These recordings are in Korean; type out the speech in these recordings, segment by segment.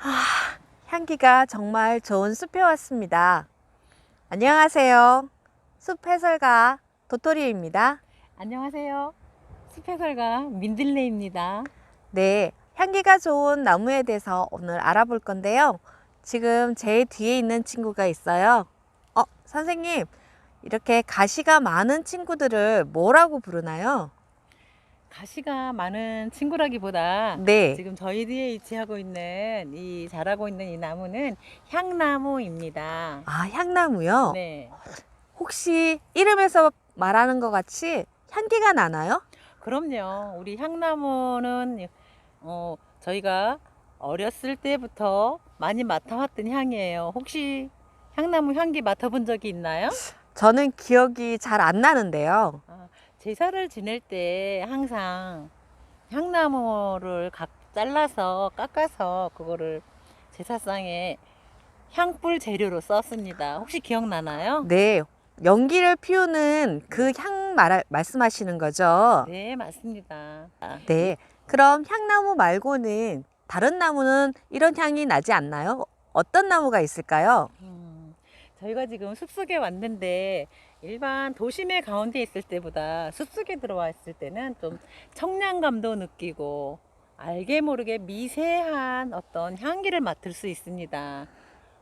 아, 향기가 정말 좋은 숲에 왔습니다. 안녕하세요. 숲 해설가 도토리입니다. 안녕하세요. 숲 해설가 민들레입니다. 네, 향기가 좋은 나무에 대해서 오늘 알아볼 건데요. 지금 제 뒤에 있는 친구가 있어요. 어, 선생님, 이렇게 가시가 많은 친구들을 뭐라고 부르나요? 가시가 많은 친구라기보다 네, 지금 저희 뒤에 위치하고 있는 이 자라고 있는 이 나무는 향나무입니다. 아, 향나무요? 네. 혹시 이름에서 말하는 것 같이 향기가 나나요? 그럼요. 우리 향나무는 어, 저희가 어렸을 때부터 많이 맡아왔던 향이에요. 혹시 향나무 향기 맡아본 적이 있나요? 저는 기억이 잘 안 나는데요. 아, 제사를 지낼 때 항상 향나무를 각 잘라서 깎아서 그거를 제사상에 향불 재료로 썼습니다. 혹시 기억나나요? 네, 연기를 피우는 그 향 말씀하시는 거죠? 네, 맞습니다. 아, 네. 그럼 향나무 말고는 다른 나무는 이런 향이 나지 않나요? 어떤 나무가 있을까요? 음, 저희가 지금 숲속에 왔는데 일반 도심의 가운데 있을 때보다 숲속에 들어와 있을 때는 좀 청량감도 느끼고 알게 모르게 미세한 어떤 향기를 맡을 수 있습니다.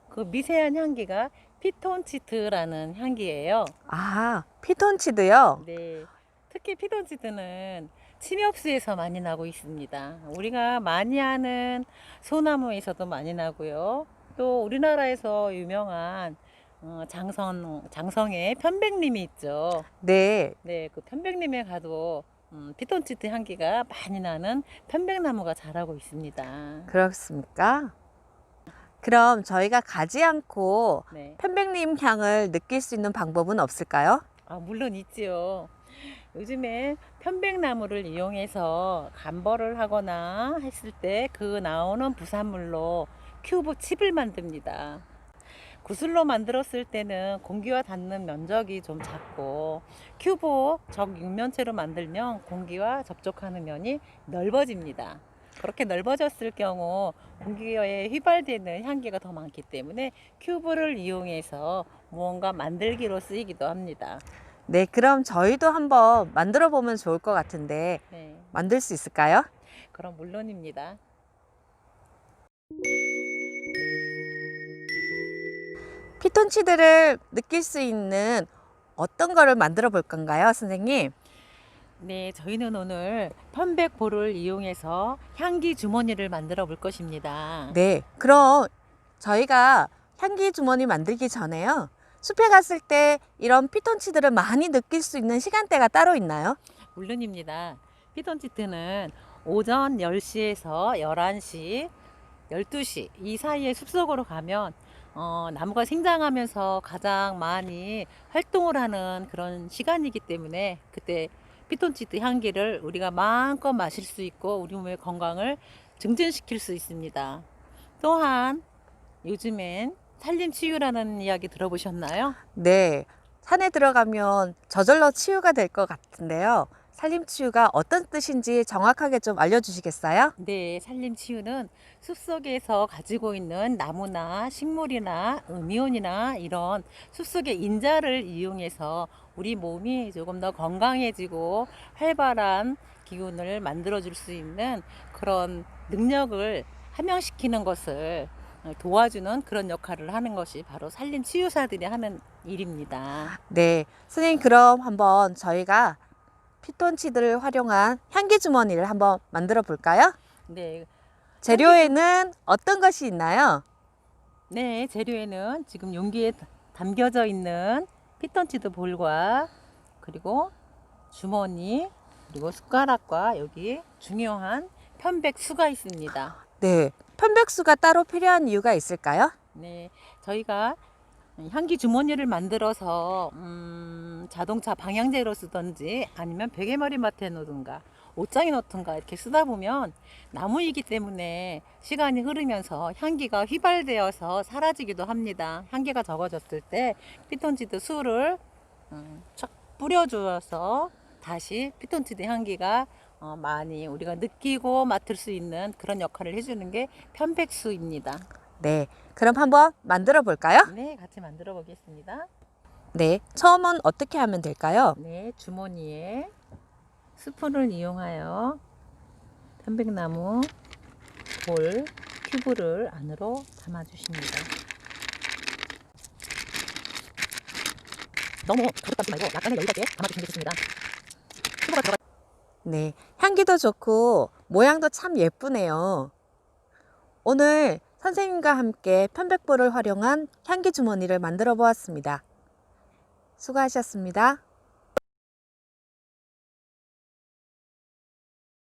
그 미세한 향기가 피톤치트라는 향기예요. 아, 피톤치드요? 네. 특히 피톤치드는 침엽수에서 많이 나고 있습니다. 우리가 많이 아는 소나무에서도 많이 나고요. 또 우리나라에서 유명한 어, 장성, 장성의 편백님이 있죠. 네. 네, 그 편백님에 가도 음, 피톤치드 향기가 많이 나는 편백나무가 자라고 있습니다. 그렇습니까? 그럼 저희가 가지 않고 네. 편백님 향을 느낄 수 있는 방법은 없을까요? 아, 물론 있지요. 요즘에 편백나무를 이용해서 간벌을 하거나 했을 때 그 나오는 부산물로 큐브 칩을 만듭니다. 구슬로 만들었을 때는 공기와 닿는 면적이 좀 작고 큐브 적 육면체로 만들면 공기와 접촉하는 면이 넓어집니다. 그렇게 넓어졌을 경우 공기에 휘발되는 향기가 더 많기 때문에 큐브를 이용해서 무언가 만들기로 쓰이기도 합니다. 네, 그럼 저희도 한번 만들어 보면 좋을 것 같은데 네, 만들 수 있을까요? 그럼 물론입니다. 피톤치드를 느낄 수 있는 어떤 거를 만들어 볼 건가요, 선생님? 네, 저희는 오늘 편백볼을 이용해서 향기 주머니를 만들어 볼 것입니다. 네, 그럼 저희가 향기 주머니 만들기 전에요. 숲에 갔을 때 이런 피톤치드를 많이 느낄 수 있는 시간대가 따로 있나요? 물론입니다. 피톤치트는 오전 10시에서 11시, 12시 이 사이에 숲속으로 가면 어, 나무가 생장하면서 가장 많이 활동을 하는 그런 시간이기 때문에 그때 피톤치드 향기를 우리가 마음껏 마실 수 있고 우리 몸의 건강을 증진시킬 수 있습니다. 또한 요즘엔 산림 치유라는 이야기 들어보셨나요? 네, 산에 들어가면 저절로 치유가 될 것 같은데요. 산림치유가 어떤 뜻인지 정확하게 좀 알려주시겠어요? 네, 산림치유는 숲속에서 가지고 있는 나무나 식물이나 음이온이나 이런 숲속의 인자를 이용해서 우리 몸이 조금 더 건강해지고 활발한 기운을 만들어줄 수 있는 그런 능력을 함양시키는 것을 도와주는 그런 역할을 하는 것이 바로 산림치유사들이 하는 일입니다. 네, 선생님 그럼 한번 저희가 피톤치드를 활용한 향기 주머니를 한번 만들어 볼까요? 네, 재료에는 어떤 것이 있나요? 네, 재료에는 지금 용기에 담겨져 있는 피톤치드 볼과 그리고 주머니 그리고 숟가락과 여기 중요한 편백수가 있습니다. 네, 편백수가 따로 필요한 이유가 있을까요? 네, 저희가 향기 주머니를 만들어서 음, 자동차 방향제로 쓰든지 아니면 베개머리맡에 놓든가 옷장에 놓든가 이렇게 쓰다 보면 나무이기 때문에 시간이 흐르면서 향기가 휘발되어서 사라지기도 합니다. 향기가 적어졌을 때 피톤치드 수를 음, 촥 뿌려주어서 다시 피톤치드 향기가 어, 많이 우리가 느끼고 맡을 수 있는 그런 역할을 해주는 게 편백수입니다. 네, 그럼 한번 만들어 볼까요? 네, 같이 만들어 보겠습니다. 네, 처음은 어떻게 하면 될까요? 네, 주머니에 스푼을 이용하여 편백나무 볼 큐브를 안으로 담아 주십니다. 너무 가득 담지 말고 약간의 여유가 있게 담아 주시면 되겠습니다. 큐브가 들어가 네, 향기도 좋고 모양도 참 예쁘네요. 오늘 선생님과 함께 편백볼을 활용한 향기 주머니를 만들어 보았습니다. 수고하셨습니다.